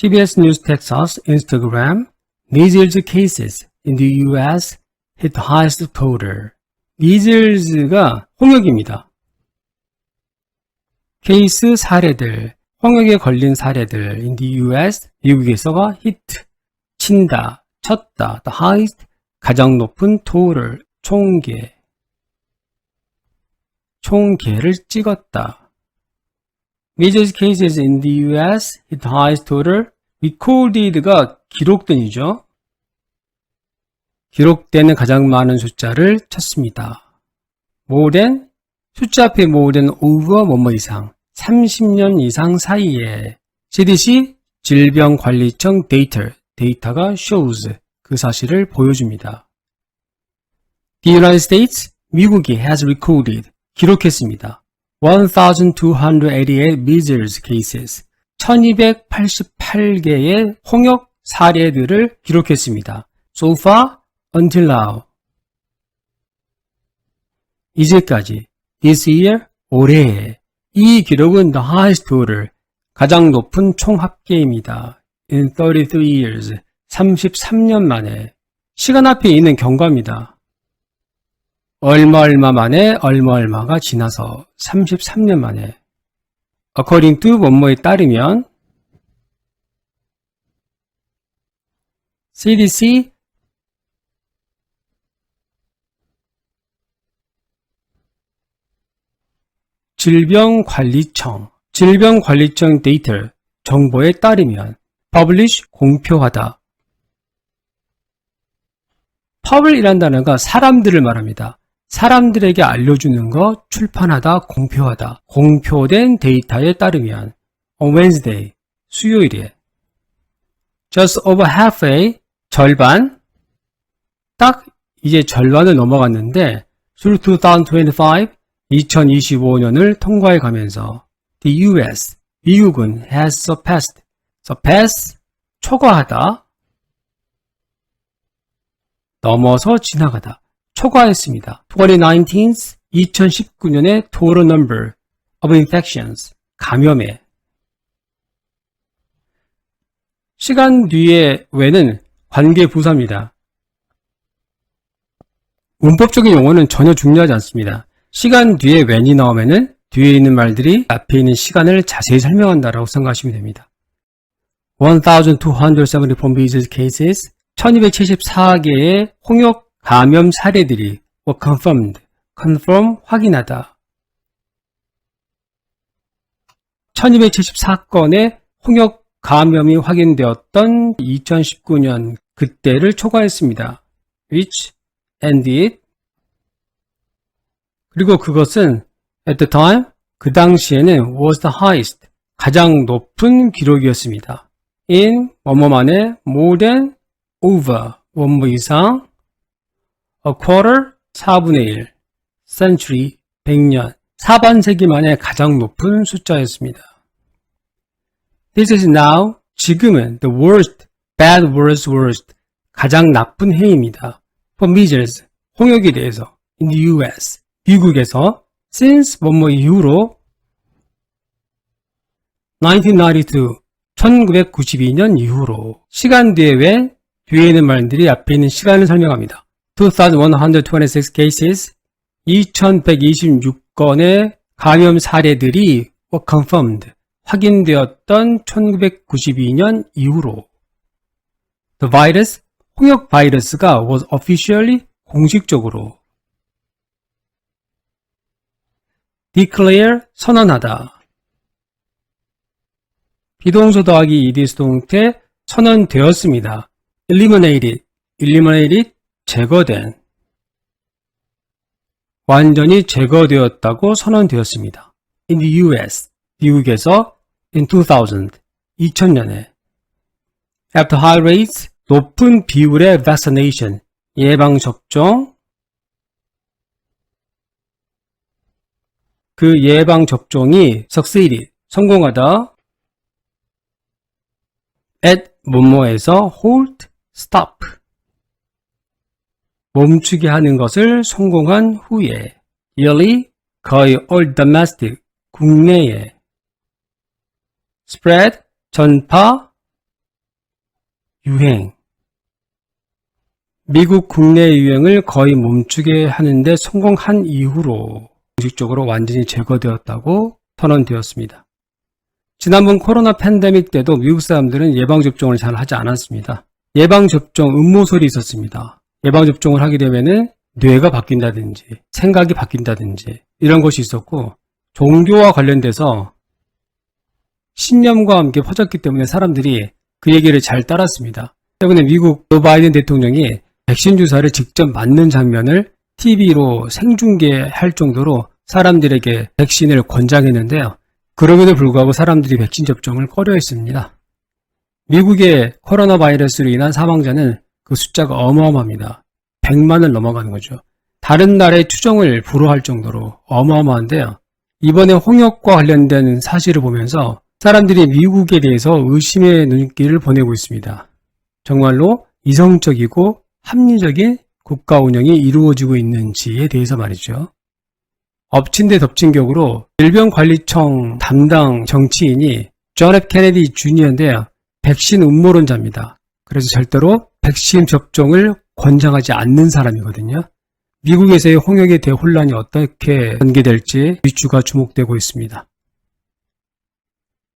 CBS News Texas Instagram measles cases in the U.S. hit highest total. measles가 홍역입니다. 케이스 사례들, 홍역에 걸린 사례들 in the U.S. 미국에서가 hit 친다, 쳤다, the highest 가장 높은 total 총계 총계를 찍었다. Measles cases in the U.S. hit highest total recorded가 기록된이죠. 기록되는 가장 많은 숫자를 찾습니다. more than 숫자 앞에 more than over 뭐뭐 이상 30년 이상 사이에 CDC 질병관리청 데이터 데이터가 shows 그 사실을 보여줍니다. The United States 미국이 has recorded 기록했습니다. 1288 measles cases 1288개의 홍역 사례들을 기록했습니다. So far until now 이제까지 this year 올해 이 기록은 the highest total 가장 높은 총 합계입니다. in 33 years 33년 만에 시간 앞에 있는 경과입니다. 얼마 얼마 만에 얼마 얼마가 지나서 33년 만에 according to 뭐뭐에 따르면 CDC 질병관리청 질병관리청 데이터 정보에 따르면 publish 공표하다 public이란 단어가 사람들을 말합니다. 사람들에게 알려주는 것, 출판하다, 공표하다. 공표된 데이터에 따르면 on Wednesday, 수요일에 just over halfway, 절반? 딱 이제 절반을 넘어갔는데 through 2025, 2025년을 통과해 가면서 the US, 미국은 has surpassed, surpass, 초과하다, 넘어서 지나가다, 초과했습니다. 2019's 2019년의 total number of infections, 감염의 시간 뒤에 외는 관계 부사입니다. 문법적인 용어는 전혀 중요하지 않습니다. 시간 뒤에 when이 나오면은 뒤에 있는 말들이 앞에 있는 시간을 자세히 설명한다라고 생각하시면 됩니다. 1274 measles cases 1274개의 홍역 감염 사례들이 were confirmed, confirm 확인하다. 1274건의 홍역 감염이 확인되었던 2019년 그때를 초과했습니다. which ended 그리고 그것은 at the time 그 당시에는 was the highest 가장 높은 기록이었습니다. in 뭐뭐만에 more than over 원뭐 이상 a quarter 4분의 1 century 100년 사반세기 만에 가장 높은 숫자였습니다. This is now 지금은 the worst, bad, worst, worst 가장 나쁜 해입니다. For measles 홍역에 대해서 in the U.S. 미국에서 since 뭐뭐 이후로 1992 1992년 이후로 시간 뒤에 왜 뒤에 있는 말들이 앞에 있는 시간을 설명합니다. 2126 cases 2126건의 감염 사례들이 were confirmed 확인되었던 1992년 이후로 the virus 홍역 바이러스가 was officially 공식적으로 declare 선언하다 비동소 더하기 ed 수동태 선언되었습니다. eliminated eliminated 제거된 완전히 제거되었다고 선언되었습니다. in the US 미국에서 in 2000 2000년에 after high rates 높은 비율의 vaccination 예방 접종 그 예방 접종이 succeeded 성공하다 at 뭐뭐에서 hold stop 멈추게 하는 것을 성공한 후에 yearly 거의 all domestic 국내에 spread 전파 유행. 미국 국내 유행을 거의 멈추게 하는데 성공한 이후로 공식적으로 완전히 제거되었다고 선언되었습니다. 지난번 코로나 팬데믹 때도 미국 사람들은 예방접종을 잘 하지 않았습니다. 예방접종 음모설이 있었습니다. 예방접종을 하게 되면은 뇌가 바뀐다든지 생각이 바뀐다든지 이런 것이 있었고 종교와 관련돼서 신념과 함께 퍼졌기 때문에 사람들이 그 얘기를 잘 따랐습니다. 때문에 미국 조 바이든 대통령이 백신 주사를 직접 맞는 장면을 TV로 생중계할 정도로 사람들에게 백신을 권장했는데요. 그럼에도 불구하고 사람들이 백신 접종을 꺼려 했습니다. 미국의 코로나 바이러스로 인한 사망자는 그 숫자가 어마어마합니다. 100만을 넘어가는 거죠. 다른 나라의 추정을 불허할 정도로 어마어마한데요. 이번에 홍역과 관련된 사실을 보면서 사람들이 미국에 대해서 의심의 눈길을 보내고 있습니다. 정말로 이성적이고 합리적인 국가 운영이 이루어지고 있는지에 대해서 말이죠. 엎친 데 덮친 격으로 질병관리청 담당 정치인이 존 F 케네디 주니어인데요. 백신 음모론자입니다. 그래서 절대로 백신 접종을 권장하지 않는 사람이거든요. 미국에서의 홍역의 대혼란이 어떻게 전개될지 윗주가 주목되고 있습니다.